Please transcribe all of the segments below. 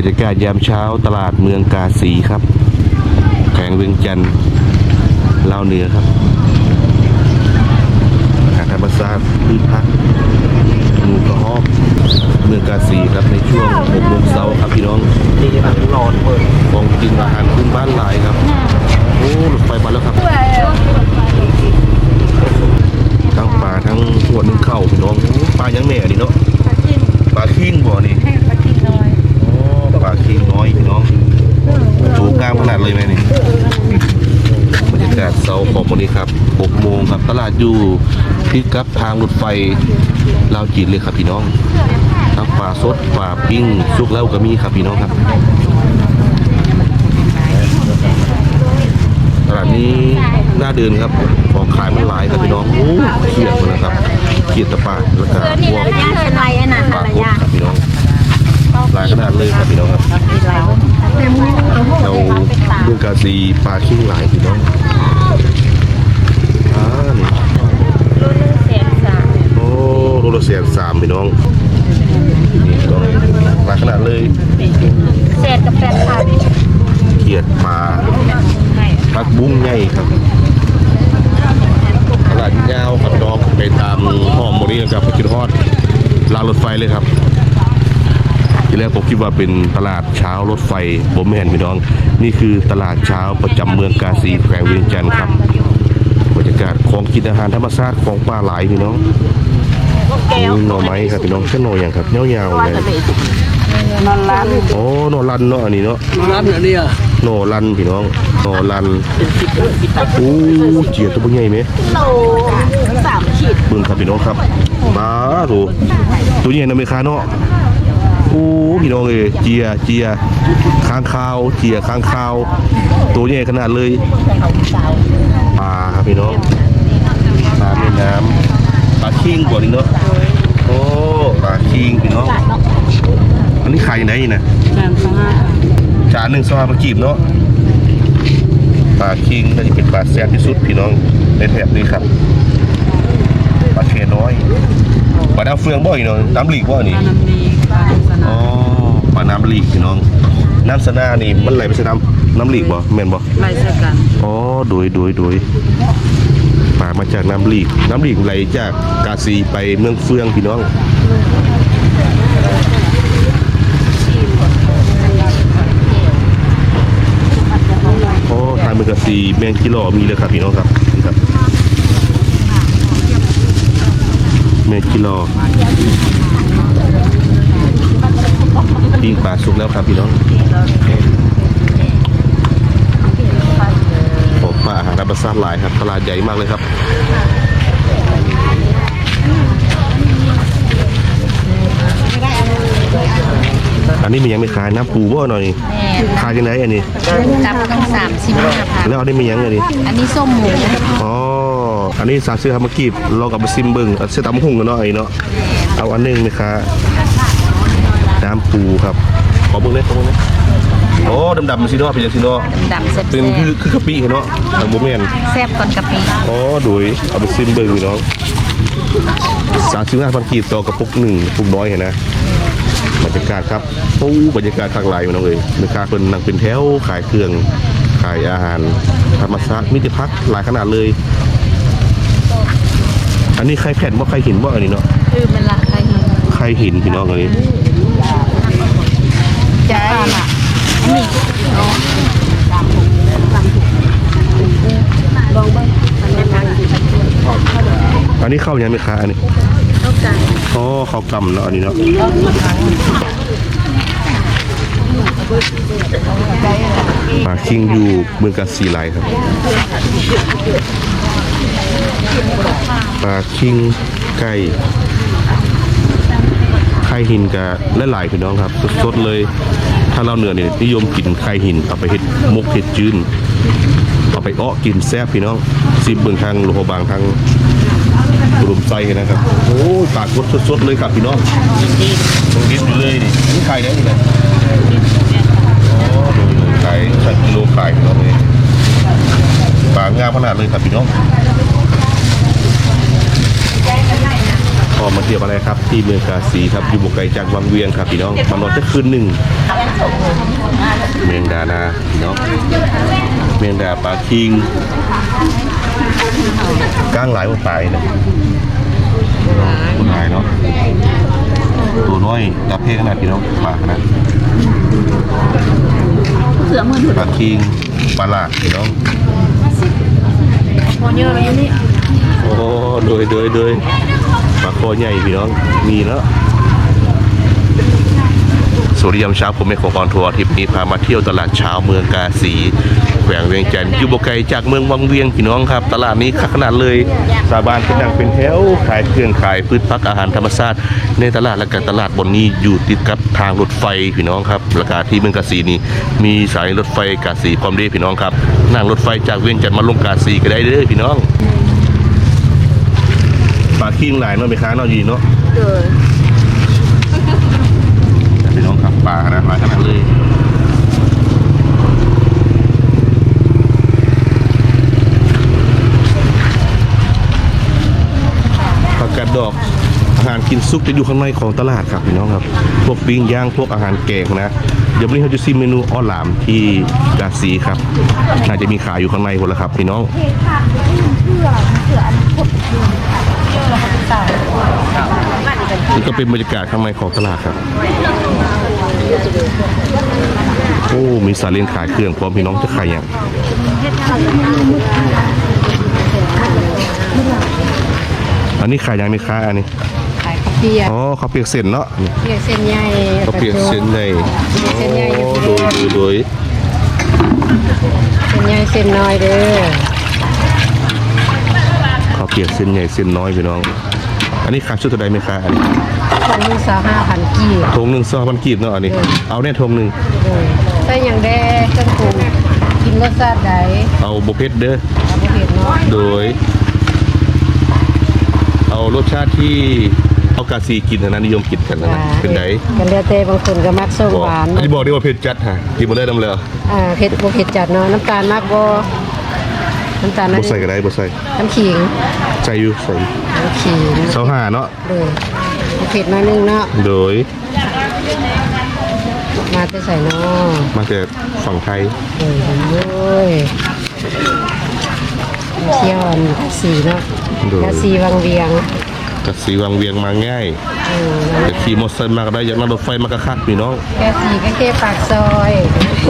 บรรยากาศยามเช้าตลาดเมืองกาสีครับแขวงเวียงจันทร์ลาวเหนือครับอาหาธรรมชาติพืชพักหมูกระหอกเมืองกาสีครับในช่วง6โมงเช้าครับพี่น้องดีแบบนอนเปิดของกินอาหารพื้นบ้านหลายครับโอ้รถไฟมาแล้วครับทั้งปลาทั้งหัวนึ่งข้าวพี่น้องปลายังแหน่นี่เนาะปลาคิงบ่นี่อ๋อปลาคิงน้อยพี่น้องถูกกลางขนาดเลยไหมนี่บรรยากาศเสาร์ของวันนี้ครับ6โมงครับตลาด อยู่พิกัดทางรถไฟลาวจีนเลยครับพี่น้องทั้งปลาสดปลาปิ้งสุกแล้วก็มีครับพี่น้องครับตลาดนี้น่าเดินครับของขายมันหลายครับพี่น้องโอ้เขียดหมดนะครับเขียดตะปาแล้วก็พวกย่าคยไรอันนั้นปลาอะไรโคตรย่างครับพี่น้องหลายขนาดเลยครับพี่น้องครับเราเมืองกาซีปลาขิ้งหลายพี่น้องอ่านี่ รุ่นหนึ่งแสนสาม โอ้ โรลเสียนสามพี่น้องนี่พี่น้องหลายขนาดเลยแสนกับแปดพันเขียดปลาปักบุ้งใหญ่ครับตลาดยาวครับน้องไปตามห้องโมนี้นะครับไปกินฮอดรางรถไฟเลยครับทีแรกผมคิดว่าเป็นตลาดเช้ารถไฟผมไม่เห็นพี่น้อง นี่คือตลาดเช้าประจำเมืองกาสีแขวงเวียงจันทร์ครับบรรยากาศของกินอาหารธรรมชาติของปลาไหลพี่น้อง นี่หน่อไม้ครับพี่น้องเส้นหน่ออย่างครับเงี้ยวๆเลยนอนร้านโอ้หน่อรันเนาะอันนี้เนาะนอนร้านเนี่ยหน่อรันพี่น้องหน่อรันโอ้เจียตัวใหญ่ไหมโลสามขีดเบิ่งครับพี่น้องครับบ้าโถตัวใหญ่นะเมคาเนาะโอ้พี่น้องเอ้ยเจียเจียค้างคาวเจียค้างคาว ตัวใหญ่ขนาดเลยปลาครับพี่น้องปลาแม่น้ำปลา คิงกว่นี้เนาะโอ้ปลาคิงพี่น้องอันนี้ขายยังไงนะจานหนึ่งซอยมากีบเนาะปลาคิงน่าจะเป็นปลาแซ่บที่สุดพี่น้องในแถบนี้ครับปลาเชน้อยปลาน้ำเฟืองบ่อยเนาะน้ำหลีกบ่อยนี่ปลานาอ๋อปลาน้ำหลีกพี่น้องน้ำสนานี่มันไหลไปใช่น้ำน้ำหลีกบ่แม่นบ่ไล่ใส่กันอ๋อโดยโดยโดย ปลามาจากน้ำหลีก น้ำหลีกไหลจากกาซีไปเมืองเฟืองพี่น้องโอ้ทางเมืองกาซีแมงกิโลมีเลยครับพี่น้องครับนี่ครับแมงกิโลปิ้งปลาสุกแล้วครับพี่น้องโอ้ปลาอาหารธรรมชาติหลายครับตลาดใหญ่มากเลยครับอันนี้มียังไม่ขายน้ำปูบ่หน่อยขายยังไงอันนี้จับต้องสามสิบห้าพันแล้วอันนี้มียังอันนี้อันนี้ส้มหมูอ๋ออันนี้สาซื้อทำมากีบลองกับมาซิมเบิงเอาเสื้อตำหุ่งกันเนาะไอ้เนาะเอาอันหนึงนะคะน้ำปูครับขอเบิ้งเลยขอเบิ้งเลย โอ้ดำๆมันสิเนาะเป็นยังสิเนาะดำแซ่บเป็นคือคือกะปิเนาะทางโมเมนแซ่บก่อนกะปิอ๋อโดยเอาไปซิมเบิงพี่น้องสามสิบห้าพันกีบต่อกระปุกหนึ่งกระปุกน้อยเห็นนะบรรยากาศครับโอ้บรรยากาศข้างหลายพี่น้องเอ้ยแม่ค้าเพิ่นนั่งเป็นแถวขายเครื่องขายอาหารธรรมชาติมิตรพักหลายขนาดเลย อันนี้ไข่แผ่นว่าไข่หินว่าอันนี้เนาะคือมันละใครเห็นไข่หินพี่น้องอันนี้ ใจ อันนี้อันนี้เข้ายังไหมคะอันนี้ต้องการอ๋อข้าวกำเนาะอันนี้เนาะปลาคิงอยู่เมืองกาสีไลครับปลาคิงไก่ไข่หินกับและหลายพี่น้องครับ สดๆเลย ถ้าเราเหนือเนี่ยนิยมกินไข่หินเอาไปเฮ็ดมกเฮ็ดจืนเอาไปอ้อกินแซ่บพี่น้องซิมเบิ่งทางโลหะบางทางกลุ่มไส้นะครับโอ้ยปากกดสดๆเลยครับพี่น้องตรงนี้อยู่เลยนี่นี่ขายได้ยังไงอ๋อดูดูขายใส่กิโลขายพี่น้องเลยปากงามขนาดเลยครับพี่น้อง ขอมาเที่ยวอะไรครับ ที่เมืองกาสีครับอยู่บกไกลจากวังเวียงครับพี่น้องมานอนจะคืนหนึ่งเมียงดานาพี่น้องเมียงดาปลาคิงก้างหลายว่าปลายนะคุณนายเนาะตัวน้อยกระเพกขนาดพี่น้องปาขนาดเสือมือถือปลาคิงปลาหลาดพี่น้องโมเยอะเลยนี่ อ้โดยโดยโดยปลาคอใหญ่พี่น้อง มีเนาะสวัสดียามเช้าผมเป็นของออนทัวร์ทริปนี้พามาเที่ยวตลาดเช้าเมืองกาสีแขวงเวียงจันทร์อยู่บกไกลจากเมืองวังเวียงพี่น้องครับ ตลาดนี้ขนาดเลยสาบานเป็นดังเป็นแถวขายเครื่องขายพืชพักอาหารธรรมชาติในตลาดและก็ตลาดบนนี้อยู่ติดกับทางรถไฟพี่น้องครับแล้วก็ที่เมืองกาสีนี้มีสายรถไฟกาสีพร้อมเด้พี่น้องครับนั่งรถไฟจากเวียงจันทร์มาลงกาสีก็ได้เด้อพี่น้องาคิงหลายเนาะไปค้าเนาะยีเนาะเกิดพี่น้องครับปลาขนาดหลายขนาดเลยผักกาดดอกอาหารกินซุกจะอยู่ข้างในของตลาดครับพี่น้องครับ พวกปิ้งย่างพวกอาหารแกงนะ เดี๋ยววันนี้เราจะซิมเมนูอ้อหลามที่กาซีครับ น่าจะมีขายอยู่ข้างในหมดแล้วครับพี่น้องนี่ก็เป็นบรรยากาศข้างในของตลาดครับ โอ้ มีสาเลียงขายเครื่องพร้อมพี่น้องจะขายอย่างอันนี้ขายยังไหมคะอันนี้ ขายข้าวเปียกอ๋อข้าวเปียกเส้นเนาะนี่เปียกเส้นใหญ่ข้าวเปียกเส้นใหญ่เส้นใหญ่อยู่โอ้ที่โดยเส้นใหญ่เส้นน้อยเด้อข้าว เปียกเส้นใหญ่เส้นน้อยพี่น้อง อันนี้ขายชุดเท่าใดไหมคะอันนี้คนที่สาวห้าพันกีบทงหนึ่งสองพันกีบเนาะอันนี้ เอาเนี่ยทงหนึ่งเลยถ้าอย่างแดเครื่องปรุงกินรสชาติใดเอาโบเพชรเด้อเอาไปเห็นเนาะโดย เอารสชาติที่เอากาซีกินนะนิยมกินกันนะเป็นไดกันเลือแต่บางคนก็มักส้มบอกหวานอันนี้บอกได้ว่าเผ็ดจัดฮะที่บ่ได้นำเลยอ่าเผ็ดบ่เผ็ดจัดเนาะน้ำตาลมากบ่ น้ำตาลบ่ใส่ก็ได้บ่ใส่น้ำขิงใส่อยู่ใส่น้ำขิงเสาหาเนาะเลยบ่เผ็ดน้อยนึงเนาะโดย มาจะใส่เนาะมาจากฝั่งไทยเลยโอ้ยเที่ยวอันสีเนาะโดยยาสีวังเวียงจากสีวังเวียงมาง่ายเออแต่ขี่มอเตอร์ไซค์มาก็ได้อยากนั่งรถไฟมากระคักพี่น้องแกสีก็แค่ปากซอย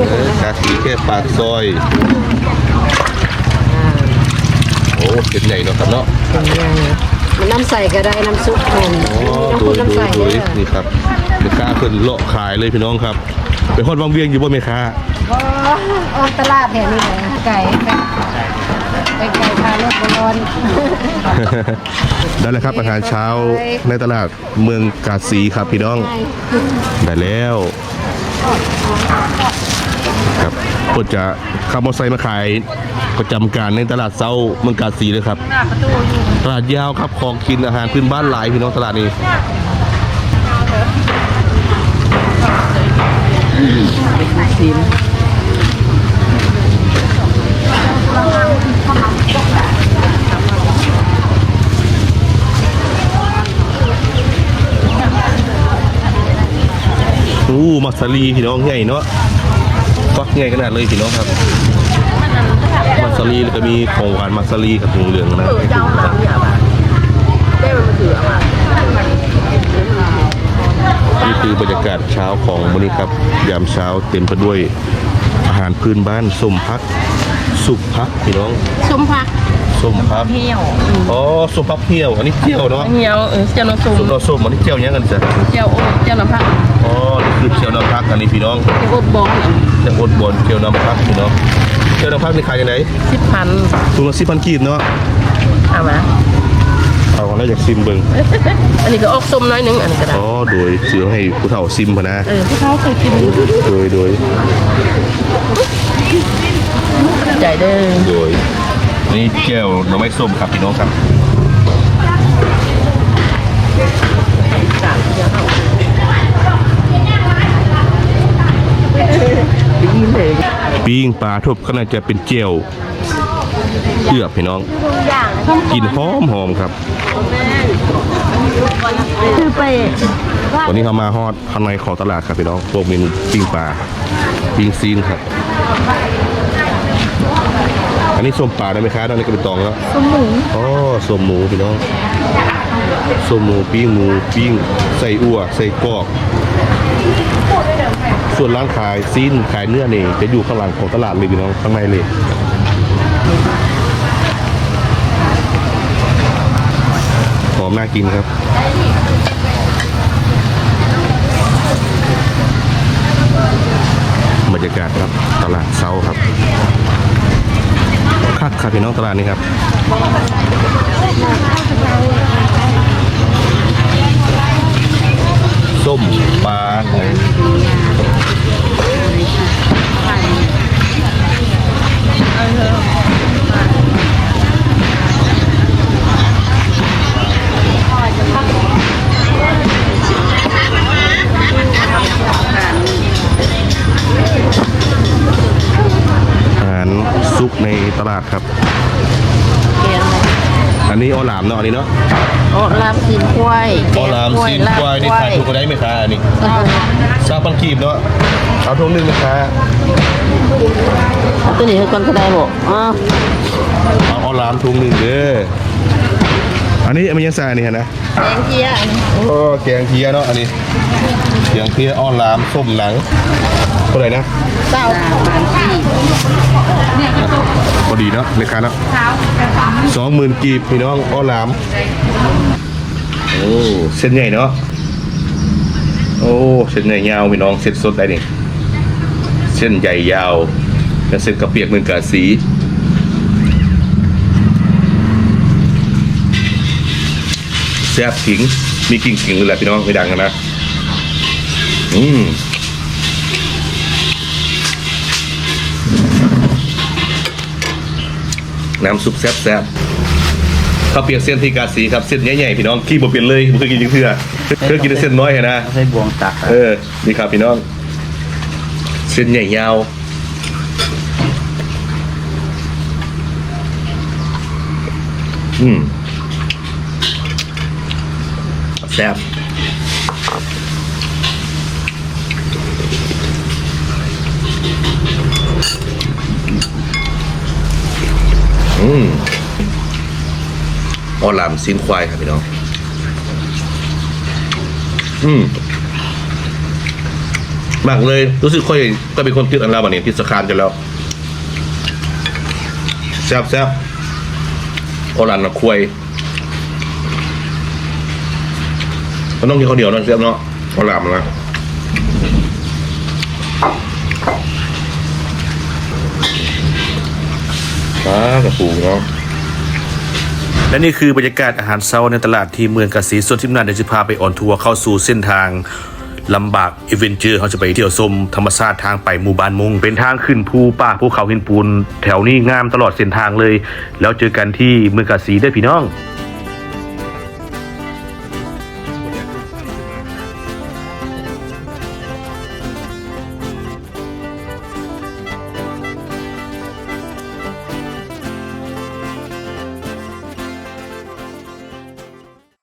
เออกาสีแค่ปากซอยอ่าโอ้ เป็นใหญ่เนาะครับเนาะเป็นยังมันน้ำใส่ก็ได้น้ำซุปมันอ๋อน้ำโดพุยน้ำโดใส่ยโดยเด้อนี่ครับเด็กกล้าเพิ่นเลาะขายเลยพี่น้องครับไปฮอดวังเวียงอยู่บ่แม่ค้าอ๋อออกตลาดแถวนี้เลยไก่ไปไปไก่พารถบอลได้แล้วครับอาหารเช้าในตลาดเมืองกาสีครับพี่น้องได้แล้ว ครับก็จะขับมอเตอร์ไซค์มาขายประจำการในตลาดเซาเมืองกาสีเลยครับตลาดยาวครับของกินอาหารพื้นบ้านหลายพี่น้องตลาดนี้สินอู้มัสลีพี่น้องใหญ่เนาะ ฟักใหญ่ขนาดเลยพี่น้องครับมัสลีแล้วก็มีของหวานมัสลีกับเหลืองๆนะนี่คือบรรยากาศเช้าของวันนี้ครับ ยามเช้าเต็มไปด้วยอาหารพื้นบ้านส้มพัก สุกพักพี่น้องส้มผักส้มพักเที่ยวอ๋อส้มพักเหี่ยวอันนี้เจียวเนาะเที่ยวเออเจ้าน้ำส้มส้มเราส้มอันนี้เจียวยังกันจ้ะเจ้าโอ้เจ้าน้ำผักอ๋อนี่คือเจียวน้ำพักอันนี้พี่น้องเจ้าอบบอก จะอดบนเจียวน้ำพักพี่น้องเจียวน้ำพักนี่ขายยังไงสิบพันถุงละสิบพันกีบเนาะเอามาเอาแล้วอยากซิมเบิ่งอันนี้ก็ออกส้มน้อยหนึงอันนี้ก็ได้อ๋อโดยซื้อให้ผู้เฒ่าซิมพะนะเออที่เขาเคยกินโดยโดยใจเด้อโดยนี่แก้วหน่อไม้ส้มครับพี่น้องครับดีเลย ปิ้งปลาทบก็น่าจะเป็นเจียวเอือบพี่น้องกินหอมหอมครับคือไปวันนี้เขามาฮอดข้างในของตลาดครับพี่น้องพวกเมนูปิ้งปลาปิ้งซีนครับ อันนี้ส้มปลาได้ไหมคะอันนี้กระตองแล้วส้มหมูอ๋อส้มหมูพี่น้องส้มหมูปิ้งหมูปิ้งใส่อั่วใส่กรอก ส่วนร้านขายซีนขายเนื้อนี่จะอยู่ข้างหลังของตลาดเลยพี่น้องข้างในเลยหอมน่ากินครับบรรยากาศครับตลาดเซาครับคักครับพี่น้องตลาดนี้ครับส้มปลาอาาดครับเกียงอันนี้ออหลามเนาะอันนี้เนาะโอ้ลามซีนกล้วยออหลามซีนควายนี่ขายถูกกว่าได้ไหมคะอันนี้เออซาปันกีบเนาะเอาทุ่งหนึงนะคะเอาตัวนี้ให้ก่อนก็ได้บ่อ๋อเอาออหลามทุ่งหนึงเด้อ อันนี้มันยังใส่อันนี้ฮะนะแดงเกียโอ้แกงเทียเนาะอันนี้แกงเทียอ้อลามส้มหนังเท่าไหร่นะเต้าบานที่พอดีเนาะราคาเนาะสองหมื่นกีบพี่น้องอ้อลามโอ้เส้นใหญ่เนาะโอ้เส้นใหญ่ยาวพี่น้องเส้นสดได้นี่เส้นใหญ่ยาวเป็นเส้นกระเปียกเหมือนกาสี ซ่บขิง มีกิ่งขิงเลยแหละพี่น้องไม่ดังกันนะ อืมน้ำซุปแซ่บๆข้าวเปียกเส้นที่กาสีครับเส้นใหญ่ๆพี่น้องขี้บ่เปลี่ยนเลยบ่เคยกินจริงเทื่อเคยกินแต่เส้นน้อยอะนะใส่บวงตักเออนี่ครับพี่น้อง เส้นใหญ่ยาวอืมแซ่บอืมออลามซินควายครับพี่น้อง อืมมากเลย รู้สึกค่อยก็เป็นคนติดอันล้ววันนี้ติดสคานจะแล้วแซ่บแซ่บโอรันนะควย มันต้องกินข้าวเหนียวนะแซ่บเนาะโอรามนะอ่ากระปูเนาะและนี่คือบรรยากาศอาหารเช้าในตลาดที่เมืองกาสีส่วนที่มนานเดี๋ยวจะพาไปออนทัวร์เข้าสู่เส้นทางลำบากเอเวนเจอร์เขาจะไปเที่ยวชมธรรมชาติทางไปหมู่บ้านมุง เป็นทางขึ้นภูป่าภูเขาหินปูน แถวนี้งามตลอดเส้นทางเลย แล้วเจอกันที่เมืองกาสีได้พี่น้อง